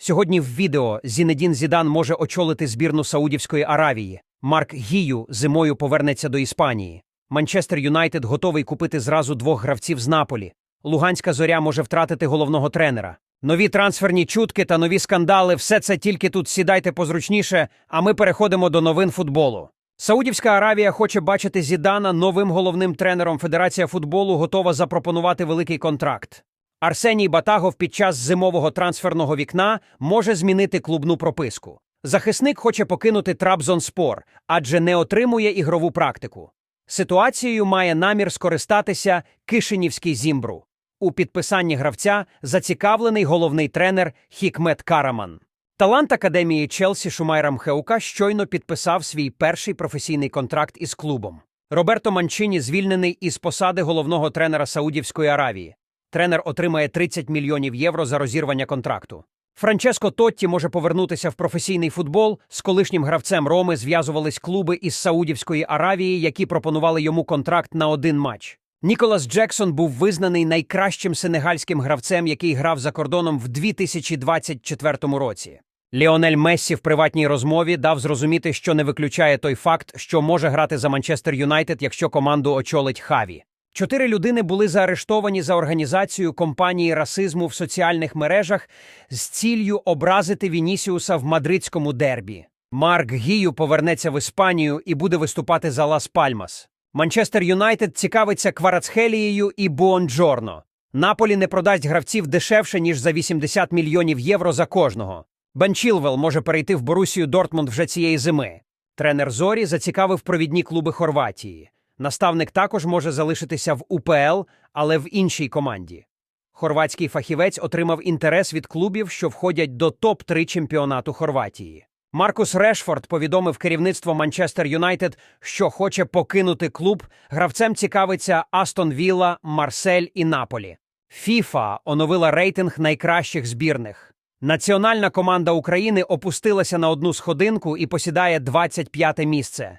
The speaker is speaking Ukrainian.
Сьогодні в відео Зінедін Зідан може очолити збірну Саудівської Аравії. Марк Гію зимою повернеться до Іспанії. Манчестер Юнайтед готовий купити зразу двох гравців з Наполі. Луганська зоря може втратити головного тренера. Нові трансферні чутки та нові скандали все це тільки тут сідайте позручніше, а ми переходимо до новин футболу. Саудівська Аравія хоче бачити Зідана новим головним тренером Федерація футболу готова запропонувати великий контракт. Арсеній Батагов під час зимового трансферного вікна може змінити клубну прописку. Захисник хоче покинути Трабзонспор, адже не отримує ігрову практику. Ситуацією має намір скористатися Кишинівський зімбру. У підписанні гравця зацікавлений головний тренер Хікмет Караман. Талант академії Челсі Шумайрам Хеука щойно підписав свій перший професійний контракт із клубом. Роберто Манчині звільнений із посади головного тренера Саудівської Аравії. Тренер отримає 30 мільйонів євро за розірвання контракту. Франческо Тотті може повернутися в професійний футбол. З колишнім гравцем Роми зв'язувались клуби із Саудівської Аравії, які пропонували йому контракт на один матч. Ніколас Джексон був визнаний найкращим сенегальським гравцем, який грав за кордоном в 2024 році. Ліонель Мессі в приватній розмові дав зрозуміти, що не виключає той факт, що може грати за Манчестер Юнайтед, якщо команду очолить Хаві. Чотири людини були заарештовані за організацію компанії расизму в соціальних мережах з ціллю образити Вінісіуса в мадридському дербі. Марк Гію повернеться в Іспанію і буде виступати за Лас Пальмас. Манчестер Юнайтед цікавиться Кварацхелією і Буонджорно. Наполі не продасть гравців дешевше, ніж за 80 мільйонів євро за кожного. Бен Чілвел може перейти в Борусію Дортмунд вже цієї зими. Тренер Зорі зацікавив провідні клуби Хорватії. Наставник також може залишитися в УПЛ, але в іншій команді. Хорватський фахівець отримав інтерес від клубів, що входять до топ-3 чемпіонату Хорватії. Маркус Решфорд повідомив керівництво Манчестер Юнайтед, що хоче покинути клуб. Гравцем цікавиться Астон Вілла, Марсель і Наполі. ФІФА оновила рейтинг найкращих збірних. Національна команда України опустилася на одну сходинку і посідає 25 місце.